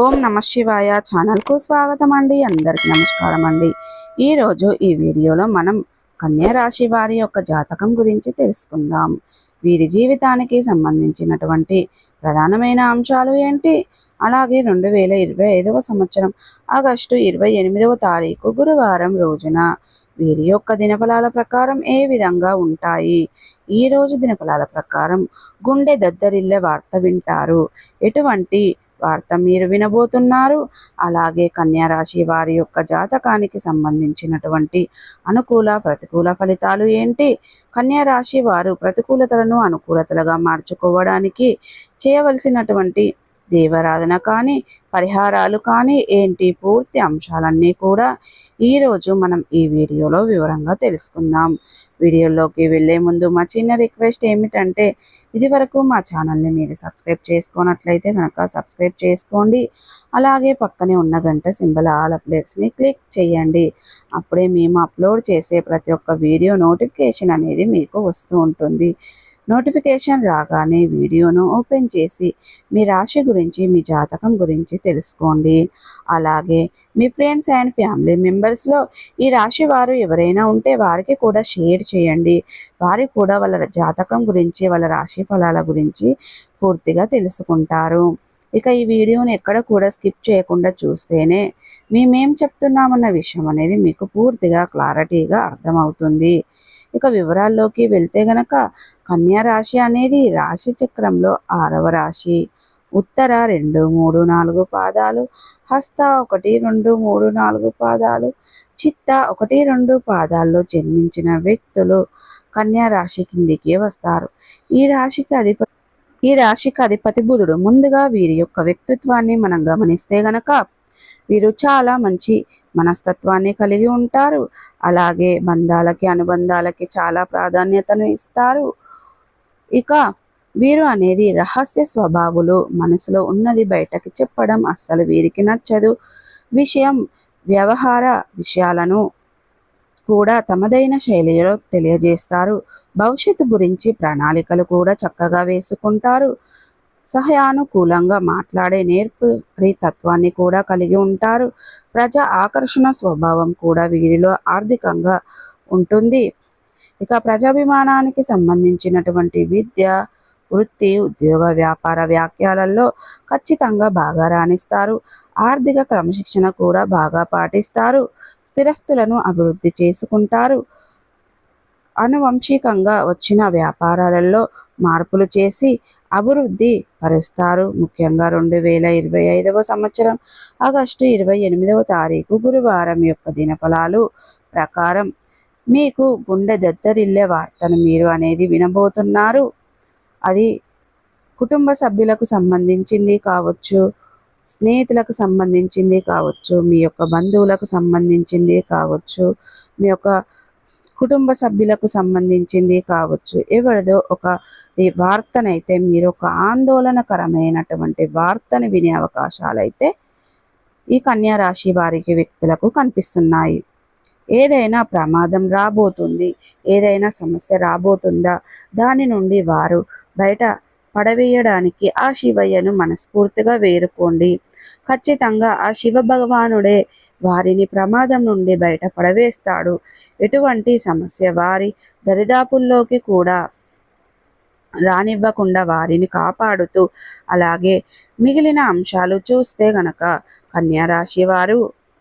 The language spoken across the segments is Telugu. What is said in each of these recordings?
ఓం నమ శివాయ ఛానల్కు స్వాగతం అండి అందరికీ నమస్కారం అండి ఈరోజు ఈ వీడియోలో మనం కన్యా రాశి వారి యొక్క జాతకం గురించి తెలుసుకుందాం. వీరి జీవితానికి సంబంధించినటువంటి ప్రధానమైన అంశాలు ఏంటి? అలాగే రెండు వేల ఇరవై ఐదవ సంవత్సరం ఆగస్టు ఇరవై ఎనిమిదవ తారీఖు గురువారం రోజున వీరి యొక్క దినఫలాల ప్రకారం ఏ విధంగా ఉంటాయి? ఈ రోజు దినఫలాల ప్రకారం గుండె దద్దరిల్లే వార్త వింటారు. ఎటువంటి వార్త మీరు వినబోతున్నారు. అలాగే కన్యారాశి వారి యొక్క జాతకానికి సంబంధించినటువంటి అనుకూల ప్రతికూల ఫలితాలు ఏంటి? కన్యారాశి వారు ప్రతికూలతలను అనుకూలతలుగా మార్చుకోవడానికి చేయవలసినటువంటి దేవరాధన కానీ పరిహారాలు కానీ ఏంటి? పూర్తి అంశాలన్నీ కూడా ఈరోజు మనం ఈ వీడియోలో వివరంగా తెలుసుకుందాం. వీడియోలోకి వెళ్ళే ముందు మా చిన్న రిక్వెస్ట్ ఏమిటంటే ఇది వరకు మా ఛానల్ని మీరు సబ్స్క్రైబ్ చేసుకున్నట్లయితే కనుక సబ్స్క్రైబ్ చేసుకోండి. అలాగే పక్కనే ఉన్న గంట సింబల్ ఆల్ అప్డేట్స్ని క్లిక్ చేయండి. అప్పుడే మేము అప్లోడ్ చేసే ప్రతి ఒక్క వీడియో నోటిఫికేషన్ అనేది మీకు వస్తూ ఉంటుంది. నోటిఫికేషన్ రాగానే వీడియోను ఓపెన్ చేసి మీ రాశి గురించి మీ జాతకం గురించి తెలుసుకోండి. అలాగే మీ ఫ్రెండ్స్ అండ్ ఫ్యామిలీ మెంబర్స్లో ఈ రాశి వారు ఎవరైనా ఉంటే వారికి కూడా షేర్ చేయండి. వారికి కూడా వాళ్ళ జాతకం గురించి వాళ్ళ రాశి ఫలాల గురించి పూర్తిగా తెలుసుకుంటారు. ఇక ఈ వీడియోని ఎక్కడ కూడా స్కిప్ చేయకుండా చూస్తేనే మేమేం చెప్తున్నామన్న విషయం అనేది మీకు పూర్తిగా క్లారిటీగా అర్థమవుతుంది. ఇక వివరాల్లోకి వెళ్తే గనక కన్యా రాశి అనేది రాశి చక్రంలో ఆరవ రాశి. ఉత్తర రెండు మూడు నాలుగు పాదాలు హస్త ఒకటి రెండు మూడు నాలుగు పాదాలు చిత్త ఒకటి రెండు పాదాల్లో జన్మించిన వ్యక్తులు కన్యా రాశి కిందికి వస్తారు. ఈ రాశికి అధిపతి ఈ రాశికి అధిపతి బుధుడు. ముందుగా వీరి యొక్క వ్యక్తిత్వాన్ని మనం గమనిస్తే గనక వీరు చాలా మంచి మనస్తత్వాన్ని కలిగి ఉంటారు. అలాగే బంధాలకి అనుబంధాలకి చాలా ప్రాధాన్యతను ఇస్తారు. ఇక వీరు అనేది రహస్య స్వభావులు మనసులో ఉన్నది బయటకి చెప్పడం అస్సలు వీరికి నచ్చదు. విషయం వ్యవహార విషయాలను కూడా తమదైన శైలిలో తెలియజేస్తారు. భవిష్యత్తు గురించి ప్రణాళికలు కూడా చక్కగా వేసుకుంటారు. సహయానుకూలంగా మాట్లాడే నేర్పరి తత్వాన్ని కూడా కలిగి ఉంటారు. ప్రజా ఆకర్షణ స్వభావం కూడా వీరిలో ఆర్థికంగా ఉంటుంది. ఇక ప్రజాభిమానానికి సంబంధించినటువంటి విద్య వృత్తి ఉద్యోగ వ్యాపార వ్యాఖ్యలలో ఖచ్చితంగా బాగా రాణిస్తారు. ఆర్థిక క్రమశిక్షణ కూడా బాగా పాటిస్తారు. స్థిరస్తులను అభివృద్ధి చేసుకుంటారు. అనువంశికంగా వచ్చిన వ్యాపారాలలో మార్పులు చేసి అభివృద్ధి పరుస్తారు. ముఖ్యంగా రెండు వేల ఇరవై ఐదవ సంవత్సరం ఆగస్టు ఇరవై ఎనిమిదవ తారీఖు గురువారం యొక్క దినఫలాలు ప్రకారం మీకు గుండె దద్దరిల్లే వార్తను మీరు అనేది వినబోతున్నారు. అది కుటుంబ సభ్యులకు సంబంధించింది కావచ్చు స్నేహితులకు సంబంధించింది కావచ్చు మీ యొక్క బంధువులకు సంబంధించింది కావచ్చు మీ యొక్క కుటుంబ సభ్యులకు సంబంధించింది కావచ్చు. ఎవరిదో ఒక వార్తనైతే మీరు ఒక ఆందోళనకరమైనటువంటి వార్తను వినే అవకాశాలు అయితే ఈ కన్యా రాశి వారికి వ్యక్తులకు కనిపిస్తున్నాయి. ఏదైనా ప్రమాదం రాబోతుంది ఏదైనా సమస్య రాబోతుందా? దాని నుండి వారు బయట పడవేయడానికి ఆ శివయ్యను మనస్ఫూర్తిగా వేరుకోండి. ఖచ్చితంగా ఆ శివ భగవానుడే వారిని ప్రమాదం నుండి బయట పడవేస్తాడు. ఎటువంటి సమస్య వారి దరిదాపుల్లోకి కూడా రానివ్వకుండా వారిని కాపాడుతూ అలాగే మిగిలిన అంశాలు చూస్తే గనక కన్యా రాశి వారు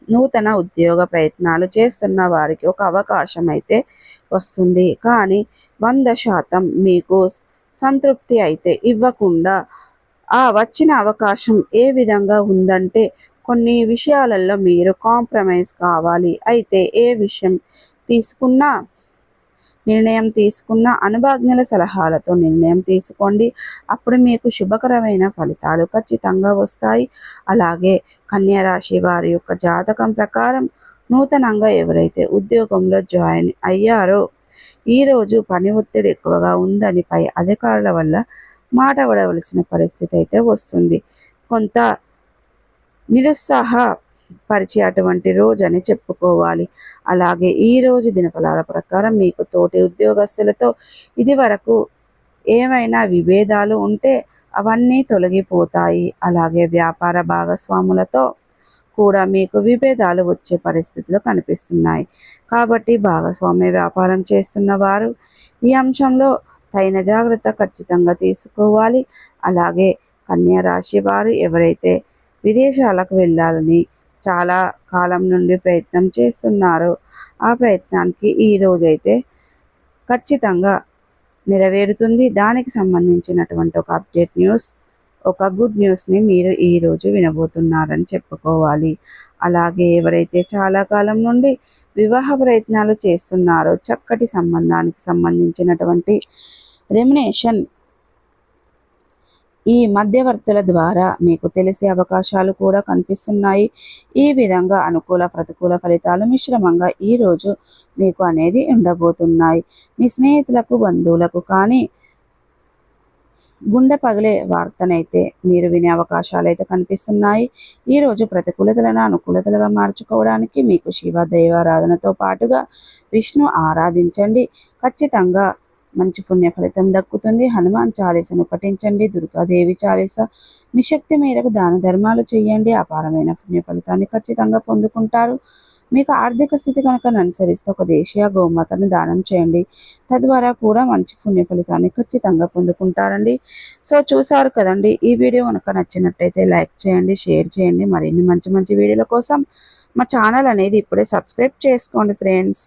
నూతన ఉద్యోగ ప్రయత్నాలు చేస్తున్న వారికి ఒక అవకాశం అయితే వస్తుంది. కానీ వంద శాతం మీకు సంతృప్తి అయితే ఇవ్వకుండా ఆ వచ్చిన అవకాశం ఏ విధంగా ఉందంటే కొన్ని విషయాలలో మీరు కాంప్రమైజ్ కావాలి. అయితే ఏ విషయం తీసుకున్నా నిర్ణయం తీసుకున్న అనుభాజ్ఞుల సలహాలతో నిర్ణయం తీసుకోండి. అప్పుడు మీకు శుభకరమైన ఫలితాలు ఖచ్చితంగా వస్తాయి. అలాగే కన్యారాశి వారి యొక్క జాతకం ప్రకారం నూతనంగా ఎవరైతే ఉద్యోగంలో జాయిన్ అయ్యారో ఈరోజు పని ఒత్తిడి ఎక్కువగా ఉందని పై అధికారుల వల్ల మాట పడవలసిన పరిస్థితి అయితే వస్తుంది. కొంత నిరుత్సాహ పరిచే అటువంటి రోజు అని చెప్పుకోవాలి. అలాగే ఈ రోజు దినఫలాల ప్రకారం మీకు తోటి ఉద్యోగస్తులతో ఇది వరకు ఏమైనా విభేదాలు ఉంటే అవన్నీ తొలగిపోతాయి. అలాగే వ్యాపార భాగస్వాములతో కూడా మీకు విభేదాలు వచ్చే పరిస్థితులు కనిపిస్తున్నాయి. కాబట్టి భాగస్వామ్య వ్యాపారం చేస్తున్న వారు ఈ అంశంలో తగిన జాగ్రత్త ఖచ్చితంగా తీసుకోవాలి. అలాగే కన్యా రాశి వారు ఎవరైతే విదేశాలకు వెళ్ళాలని చాలా కాలం నుండి ప్రయత్నం చేస్తున్నారో ఆ ప్రయత్నానికి ఈ రోజైతే ఖచ్చితంగా నెరవేరుతుంది. దానికి సంబంధించినటువంటి ఒక అప్డేట్ న్యూస్ ఒక గుడ్ న్యూస్ని మీరు ఈరోజు వినబోతున్నారని చెప్పుకోవాలి. అలాగే ఎవరైతే చాలా కాలం నుండి వివాహ ప్రయత్నాలు చేస్తున్నారో చక్కటి సంబంధానికి సంబంధించినటువంటి రెమినేషన్ ఈ మధ్యవర్తుల ద్వారా మీకు తెలిసే అవకాశాలు కూడా కనిపిస్తున్నాయి. ఈ విధంగా అనుకూల ప్రతికూల ఫలితాలు మిశ్రమంగా ఈరోజు మీకు అనేది ఉండబోతున్నాయి. మీ స్నేహితులకు బంధువులకు కానీ గుండె పగిలే వార్తనైతే మీరు వినే అవకాశాలు అయితే కనిపిస్తున్నాయి ఈరోజు ప్రతికూలతలను అనుకూలతలుగా మార్చుకోవడానికి మీకు శివ దైవారాధనతో పాటుగా విష్ణు ఆరాధించండి. ఖచ్చితంగా మంచి పుణ్య ఫలితం దక్కుతుంది. హనుమాన్ చాలీసను పఠించండి. దుర్గాదేవి చాలీస మీ శక్తి మేరకు దాన ధర్మాలు చేయండి. అపారమైన పుణ్య ఫలితాన్ని ఖచ్చితంగా పొందుకుంటారు. మీకు ఆర్థిక స్థితి కనుక అనుసరిస్తే ఒక దేశీయ గోమాతను దానం చేయండి. తద్వారా కూడా మంచి పుణ్య ఫలితాన్ని ఖచ్చితంగా పొందుకుంటారండి. సో చూసారు కదండి ఈ వీడియో కనుక నచ్చినట్టయితే లైక్ చేయండి షేర్ చేయండి. మరిన్ని మంచి మంచి వీడియోల కోసం మా ఛానల్ అనేది ఇప్పుడే సబ్స్క్రైబ్ చేసుకోండి ఫ్రెండ్స్.